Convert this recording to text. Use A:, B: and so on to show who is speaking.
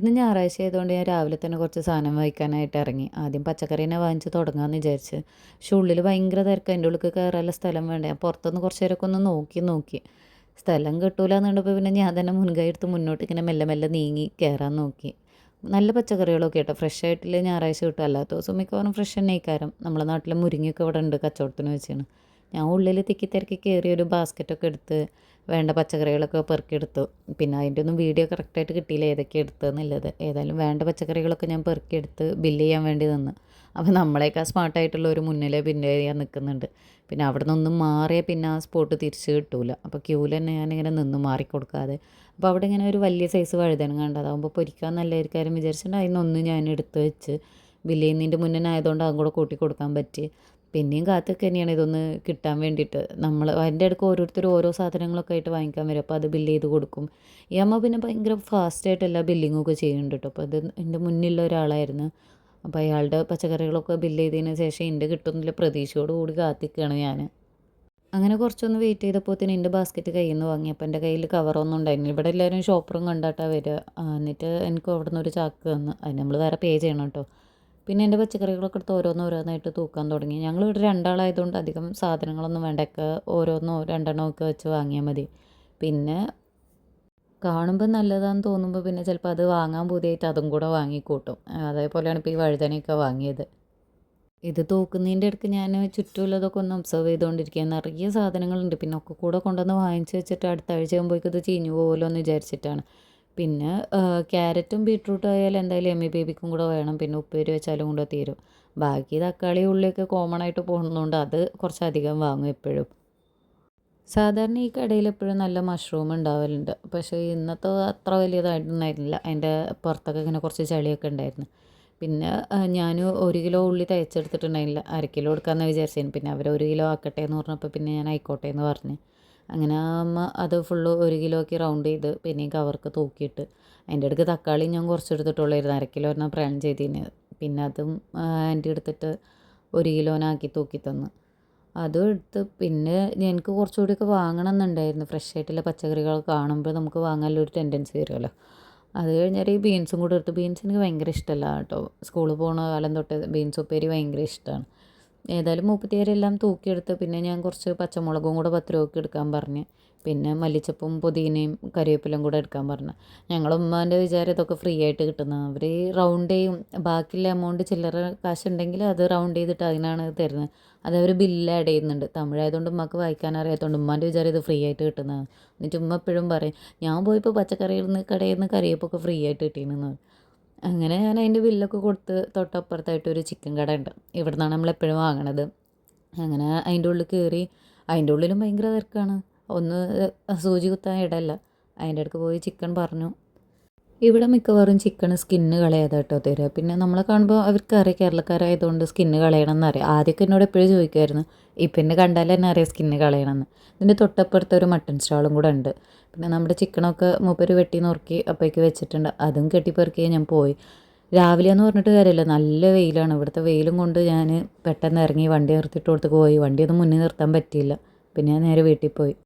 A: ഇന്ന് ഞായറാഴ്ച ആയതുകൊണ്ട് ഞാൻ രാവിലെ തന്നെ കുറച്ച് സാധനം വാങ്ങിക്കാനായിട്ട് ഇറങ്ങി. ആദ്യം പച്ചക്കറീനെ വാങ്ങിച്ച് തുടങ്ങാമെന്ന് വിചാരിച്ച്. പക്ഷെ ഉള്ളിൽ ഭയങ്കര തിരക്ക്. അതിന്റെ ഉള്ളിൽ കയറാനുള്ള സ്ഥലം വേണ്ടേ? ഞാൻ പുറത്തുനിന്ന് കുറച്ച് നേരമൊക്കെ ഒന്ന് നോക്കി നോക്കി. സ്ഥലം കിട്ടൂല എന്നുണ്ടപ്പോൾ പിന്നെ ഞാൻ തന്നെ മുൻകൈ എടുത്ത് മുന്നോട്ട് ഇങ്ങനെ മെല്ലെ മെല്ലെ നീങ്ങി കയറാൻ നോക്കി. നല്ല പച്ചക്കറികളൊക്കെ കേട്ടോ ഫ്രഷ് ആയിട്ടില്ല ഞായറാഴ്ച കിട്ടും. അല്ലാത്ത ദിവസം മിക്കവാറും ഫ്രഷ് തന്നെ ഇക്കാരം നമ്മളെ നാട്ടിലെ മുരിങ്ങയൊക്കെ ഇവിടെ ഉണ്ട് കച്ചവടത്തിന് വെച്ചാണ് ഞാൻ ഉള്ളിൽ തിക്കി തിരക്കി കയറി ഒരു ബാസ്ക്കറ്റൊക്കെ എടുത്ത് വേണ്ട പച്ചക്കറികളൊക്കെ പെറുക്കിയെടുത്തു. പിന്നെ അതിന്റെ ഒന്നും വീഡിയോ കറക്റ്റായിട്ട് കിട്ടിയില്ല ഏതൊക്കെ എടുത്തതെന്നുള്ളത് ഏതായാലും വേണ്ട പച്ചക്കറികളൊക്കെ ഞാൻ പെറുക്കിയെടുത്ത് ബില്ല് ചെയ്യാൻ വേണ്ടി നിന്ന്. അപ്പോൾ നമ്മളേക്കാൾ സ്മാർട്ടായിട്ടുള്ള ഒരു മുന്നിലെ പിന്നെ ഞാൻ നിൽക്കുന്നുണ്ട് പിന്നെ അവിടെ നിന്നൊന്നും മാറിയാൽ പിന്നെ ആ സ്പോട്ട് തിരിച്ച് കിട്ടൂല. അപ്പോൾ ക്യൂവിൽ തന്നെ ഞാനിങ്ങനെ നിന്ന് മാറിക്കൊടുക്കാതെ. അപ്പോൾ അവിടെ ഇങ്ങനെ ഒരു വലിയ സൈസ് വഴുതനം കണ്ടത് അതാകുമ്പോൾ പൊരിക്കാൻ നല്ലതായിരിക്കാരും വിചാരിച്ചിട്ടുണ്ട്. അതിനൊന്ന് ഞാൻ എടുത്ത് വെച്ച് ബില്ല് ചെയ്യുന്നതിന്റെ മുന്നേ ആയതുകൊണ്ട് അതും കൂടെ കൂട്ടി കൊടുക്കാൻ പറ്റി. പിന്നെയും കാത്തൊക്കെ തന്നെയാണ് ഇതൊന്ന് കിട്ടാൻ വേണ്ടിയിട്ട്. നമ്മൾ അതിന്റെ അടുക്ക് ഓരോരുത്തർ ഓരോ സാധനങ്ങളൊക്കെ ആയിട്ട് വാങ്ങിക്കാൻ വരും. അപ്പോൾ അത് ബില്ല് ചെയ്ത് കൊടുക്കും. ഈ അമ്മ പിന്നെ ഭയങ്കര ഫാസ്റ്റായിട്ട് എല്ലാ ബില്ലിങ്ങൊക്കെ ചെയ്യുന്നുണ്ട് കേട്ടോ. അപ്പോൾ അത് എന്റെ മുന്നിലുള്ള ഒരാളായിരുന്നു. അപ്പോൾ അയാളുടെ പച്ചക്കറികളൊക്കെ ബില്ല് ചെയ്തതിന് ശേഷം എന്റെ കിട്ടുന്നില്ല പ്രതീക്ഷയോട് കൂടി കാത്തിക്കുകയാണ് ഞാൻ. അങ്ങനെ കുറച്ചൊന്ന് വെയിറ്റ് ചെയ്തപ്പോൾ തന്നെ എന്റെ ബാസ്ക്കറ്റ് കയ്യിൽ നിന്ന് വാങ്ങി. അപ്പോൾ എന്റെ കയ്യിൽ കവറൊന്നും ഉണ്ടായിരുന്നു ഇവിടെ എല്ലാവരും ഷോപ്പറും കണ്ടാട്ടാണ് വരിക. എന്നിട്ട് എനിക്ക് അവിടെ നിന്ന് ഒരു ചാക്ക് തന്നു. അതിന് നമ്മൾ വേറെ പേ ചെയ്യണം കേട്ടോ. പിന്നെ എന്റെ പച്ചക്കറികളൊക്കെ എടുത്ത് ഓരോന്ന് ഓരോന്നായിട്ട് തൂക്കാൻ തുടങ്ങി. ഞങ്ങൾ ഇവിടെ രണ്ടാളായതുകൊണ്ട് അധികം സാധനങ്ങളൊന്നും വേണ്ടൊക്കെ ഓരോന്നോ രണ്ടെണ്ണമൊക്കെ വെച്ച് വാങ്ങിയാൽ മതി. പിന്നെ കാണുമ്പോൾ നല്ലതാണെന്ന് തോന്നുമ്പോൾ പിന്നെ ചിലപ്പോൾ അത് വാങ്ങാൻ പുതിയായിട്ട് അതും കൂടെ വാങ്ങിക്കൂട്ടും. അതേപോലെയാണ് ഇപ്പോൾ ഈ വഴുതനയൊക്കെ വാങ്ങിയത്. ഇത് തൂക്കുന്നതിന്റെ ഇടയ്ക്ക് ഞാൻ ചുറ്റുമുള്ളതൊക്കെ ഒന്ന് ഒബ്സർവ് ചെയ്തുകൊണ്ടിരിക്കുക നിറയെ സാധനങ്ങളുണ്ട്. പിന്നെ ഒക്കെ കൂടെ കൊണ്ടുവന്ന് വാങ്ങിച്ച് വെച്ചിട്ട് അടുത്ത ആഴ്ച ആകുമ്പോഴേക്കും ഇത് ചീഞ്ഞു പോകുമല്ലോ എന്ന് വിചാരിച്ചിട്ടാണ്. പിന്നെ ക്യാരറ്റും ബീട്രൂട്ടും ആയാലും എന്തായാലും എമ്മി ബേബിക്കും കൂടെ വേണം. പിന്നെ ഉപ്പേരി വെച്ചാലും കൂടെ തീരും. ബാക്കി തക്കാളി ഉള്ളിയൊക്കെ കോമൺ ആയിട്ട് പോകുന്നതുകൊണ്ട് അത് കുറച്ചധികം വാങ്ങും എപ്പോഴും. സാധാരണ ഈ കടയിൽ എപ്പോഴും നല്ല മഷ്റൂം ഉണ്ടാവലുണ്ട്. പക്ഷേ ഇന്നത്തെ അത്ര വലിയതായിട്ടുണ്ടായിരുന്നില്ല അതിന്റെ പുറത്തൊക്കെ ഇങ്ങനെ കുറച്ച് ചളിയൊക്കെ ഉണ്ടായിരുന്നു. പിന്നെ ഞാൻ ഒരു കിലോ ഉള്ളി തയ്ച്ചെടുത്തിട്ടുണ്ടായിരുന്നില്ല അര കിലോ എടുക്കാമെന്ന് വിചാരിച്ചു പിന്നെ അവർ ഒരു കിലോ ആക്കട്ടെ എന്ന് പറഞ്ഞപ്പോൾ പിന്നെ ഞാൻ ആയിക്കോട്ടെ എന്ന് പറഞ്ഞു. അങ്ങനെ അമ്മ അത് ഫുള്ള് ഒരു കിലോയ്ക്ക് റൗണ്ട് ചെയ്ത് പിന്നെ കവർക്ക് തൂക്കിയിട്ട്. അതിന്റെ അടുക്ക് തക്കാളി ഞാൻ കുറച്ച് എടുത്തിട്ടുള്ളായിരുന്നു. അര കിലോ ഒരെണ്ണം പ്ലാൻ ചെയ്തിന്. പിന്നെ അതും ആന്റി എടുത്തിട്ട് ഒരു കിലോനാക്കി തൂക്കി തന്നു. അതും എടുത്ത് പിന്നെ എനിക്ക് കുറച്ചുകൂടിയൊക്കെ വാങ്ങണം എന്നുണ്ടായിരുന്നു. ഫ്രഷ് ആയിട്ടുള്ള പച്ചക്കറികൾ കാണുമ്പോൾ നമുക്ക് വാങ്ങാനുള്ള ഒരു ടെൻഡൻസി വരുമല്ലോ. അത് കഴിഞ്ഞാൽ ഈ ബീൻസും കൂടെ എടുത്ത് ബീൻസ് എനിക്ക് ഭയങ്കര ഇഷ്ടമല്ല കേട്ടോ. സ്കൂളിൽ പോകുന്ന കാലം തൊട്ട് ബീൻസ് ഉപ്പേരി ഭയങ്കര ഇഷ്ടമാണ്. ഏതായാലും മൂപ്പത്തിയാരെല്ലാം തൂക്കിയെടുത്ത് പിന്നെ ഞാൻ കുറച്ച് പച്ചമുളകും കൂടെ പത്ത് രൂപയ്ക്ക് എടുക്കാൻ പറഞ്ഞ്. പിന്നെ മല്ലിച്ചപ്പും പുതിനയും കരിവേപ്പിലും കൂടെ എടുക്കാൻ പറഞ്ഞു. ഞങ്ങൾ വിചാരം ഇതൊക്കെ ഫ്രീ ആയിട്ട് കിട്ടുന്നത് അവർ റൗണ്ട് ചെയ്യും. ബാക്കിയുള്ള എമൗണ്ട് ചില്ലറ കാശുണ്ടെങ്കിൽ അത് റൗണ്ട് ചെയ്തിട്ട് അതിനാണ് തരുന്നത്. അത് അവർ ബില്ല് ആഡ് ചെയ്യുന്നുണ്ട്. തമിഴായതുകൊണ്ട് ഉമ്മക്ക് വായിക്കാൻ അറിയാത്തതുകൊണ്ട് ഉമ്മാന്റെ വിചാരം ഇത് ഫ്രീ ആയിട്ട് കിട്ടുന്നതാണ് എന്നിട്ട് ഉമ്മ എപ്പോഴും പറയും ഞാൻ പോയപ്പോൾ പച്ചക്കറിയിൽ നിന്ന് കടയിൽ നിന്ന് കറിയപ്പൊക്കെ ഫ്രീ ആയിട്ട് കിട്ടിയിരുന്നു അങ്ങനെ ഞാൻ അതിന്റെ ബില്ലൊക്കെ കൊടുത്ത് തൊട്ടപ്പുറത്തായിട്ട് ഒരു ചിക്കൻ കട ഉണ്ട്. ഇവിടെ നിന്നാണ് നമ്മളെപ്പോഴും വാങ്ങണത്. അങ്ങനെ അതിന്റെ ഉള്ളിൽ കയറി അതിന്റെ ഉള്ളിലും ഭയങ്കര തിരക്കാണ്. ഒന്ന് സൂചി കുത്താൻ ഇടല്ല അതിന്റെ അടുക്ക് പോയി ചിക്കൻ പറഞ്ഞു. ഇവിടെ മിക്കവാറും ചിക്കൻ സ്കിന്ന് കളയാതെ കേട്ടോ തരിക പിന്നെ നമ്മളെ കാണുമ്പോൾ അവർക്കറിയാം കേരളക്കാരായതുകൊണ്ട് സ്കിന്ന് കളയണം എന്നറിയാം ആദ്യമൊക്കെ എന്നോട് എപ്പോഴും ചോദിക്കുമായിരുന്നു ഇപ്പം എന്നെ കണ്ടാൽ തന്നെ അറിയാം സ്കിന്ന് കളയണമെന്ന്? ഇതിന്റെ തൊട്ടപ്പുറത്ത് ഒരു മട്ടൺ സ്റ്റാളും കൂടെ ഉണ്ട്. പിന്നെ നമ്മുടെ ചിക്കനൊക്കെ മൂപ്പര് വെട്ടി നുറുക്കി അപ്പോഴേക്ക് വെച്ചിട്ടുണ്ട്. അതും കെട്ടിപ്പെറുക്കി ഞാൻ പോയി. രാവിലെ എന്ന് പറഞ്ഞിട്ട് കാര്യമില്ല നല്ല വെയിലാണ്. ഇവിടുത്തെ വെയിലും കൊണ്ട് ഞാൻ പെട്ടെന്ന് ഇറങ്ങി വണ്ടി നിർത്തിയിട്ട് കൊടുത്ത് പോയി. വണ്ടിയൊന്നും മുന്നിൽ നിർത്താൻ പറ്റിയില്ല. പിന്നെ ഞാൻ നേരെ വീട്ടിൽ പോയി.